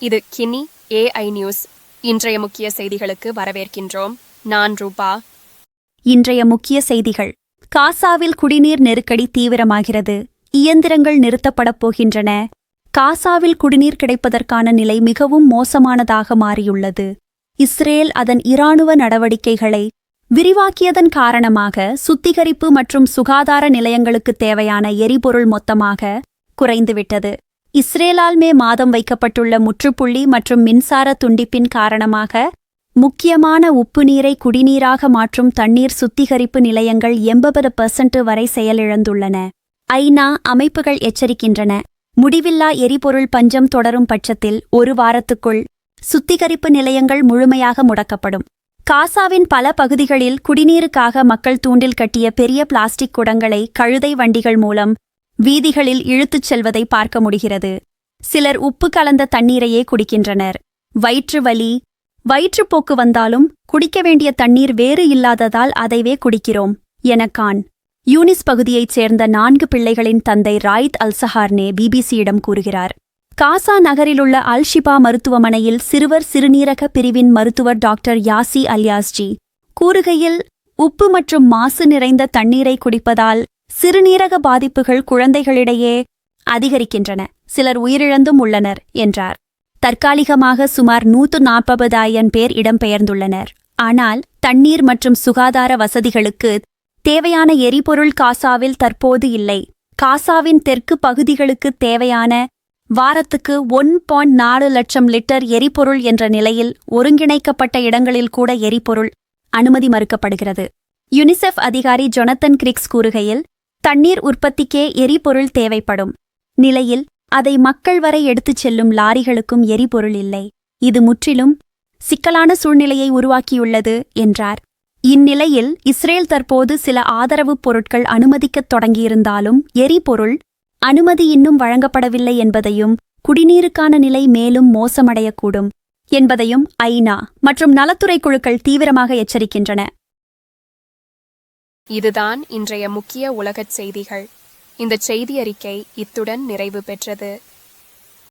இது Guinea AI news இன்றைய முக்கிய செய்திகளுக்கு வரவேற்கின்றோம். நான் ரூபா. இன்றைய முக்கிய செய்திகள். காசாவில் குடிநீர் நெருக்கடி தீவிரமாகிறது. இயந்திரங்கள் நிறுத்தப்படப் போகின்றன. காசாவில் குடிநீர் கிடைப்பதற்கான நிலை மிகவும் மோசமானதாக மாறியுள்ளது. இஸ்ரேல் அதன் இராணுவ நடவடிக்கைகளை விரிவாக்கியதன் காரணமாக சுத்திகரிப்பு மற்றும் சுகாதார நிலையங்களுக்கு தேவையான எரிபொருள் மொத்தமாக குறைந்துவிட்டது. இஸ்ரேலால் மே மாதம் வைக்கப்பட்டுள்ள முற்றுப்புள்ளி மற்றும் மின்சார துண்டிப்பின் காரணமாக முக்கியமான உப்பு நீரை குடிநீராக மாற்றும் தண்ணீர் சுத்திகரிப்பு நிலையங்கள் எண்பது பெர்சன்ட் வரை செயலிழந்துள்ளன. ஐநா அமைப்புகள் எச்சரிக்கின்றன. முடிவில்லா எரிபொருள் பஞ்சம் தொடரும் பட்சத்தில் ஒரு வாரத்துக்குள் சுத்திகரிப்பு நிலையங்கள் முழுமையாக முடக்கப்படும். காசாவின் பல பகுதிகளில் குடிநீருக்காக மக்கள் தூண்டில் கட்டிய பெரிய பிளாஸ்டிக் குடங்களை கழுதை வண்டிகள் மூலம் வீதிகளில் இழுத்துச் செல்வதை பார்க்க முடிகிறது. சிலர் உப்பு கலந்த தண்ணீரையே குடிக்கின்றனர். வயிற்று வலி வயிற்றுப்போக்கு வந்தாலும் குடிக்க வேண்டிய தண்ணீர் வேறு இல்லாததால் அதைவே குடிக்கிறோம் எனக்கான் யூனிஸ் பகுதியைச் சேர்ந்த நான்கு பிள்ளைகளின் தந்தை ராயித் அல்சஹார்னே பிபிசியிடம் கூறுகிறார். காசா நகரிலுள்ள அல்ஷிபா மருத்துவமனையில் சிறுவர் சிறுநீரக பிரிவின் மருத்துவர் டாக்டர் யாசி அல்யாஸ்ஜி கூறுகையில் உப்பு மற்றும் மாசு நிறைந்த தண்ணீரை குடிப்பதால் சிறுநீரக பாதிப்புகள் குழந்தைகளிடையே அதிகரிக்கின்றன. சிலர் உயிரிழந்தும் உள்ளனர் என்றார். தற்காலிகமாக சுமார் நூற்று நாற்பதாயிரம் பேர் இடம்பெயர்ந்துள்ளனர். ஆனால் தண்ணீர் மற்றும் சுகாதார வசதிகளுக்கு தேவையான எரிபொருள் காசாவில் தற்போது இல்லை. காசாவின் தெற்கு பகுதிகளுக்கு தேவையான வாரத்துக்கு ஒன் பாயிண்ட் நாலு லட்சம் லிட்டர் எரிபொருள் என்ற நிலையில் ஒருங்கிணைக்கப்பட்ட இடங்களில் கூட எரிபொருள் அனுமதி மறுக்கப்படுகிறது. யுனிசெஃப் அதிகாரி ஜொனத்தன் கிரிக்ஸ் கூறுகையில் தண்ணீர் உற்பத்திக்கே எரிபொருள் தேவைப்படும். நிலையில் அதை மக்கள் வரை எடுத்துச் செல்லும் லாரிகளுக்கும் எரிபொருள் இல்லை. இது முற்றிலும் சிக்கலான சூழ்நிலையை உருவாக்கியுள்ளது என்றார். இந்நிலையில் இஸ்ரேல் தற்போது சில ஆதரவுப் பொருட்கள் அனுமதிக்கத் தொடங்கியிருந்தாலும் எரிபொருள் அனுமதி இன்னும் வழங்கப்படவில்லை என்பதையும் குடிநீருக்கான நிலை மேலும் மோசமடையக்கூடும் என்பதையும் ஐநா மற்றும் நலத்துறை குழுக்கள் தீவிரமாக எச்சரிக்கின்றன. இதுதான் இன்றைய முக்கிய உலகச் செய்திகள். இந்த செய்தி அறிக்கை இத்துடன் நிறைவு பெற்றது.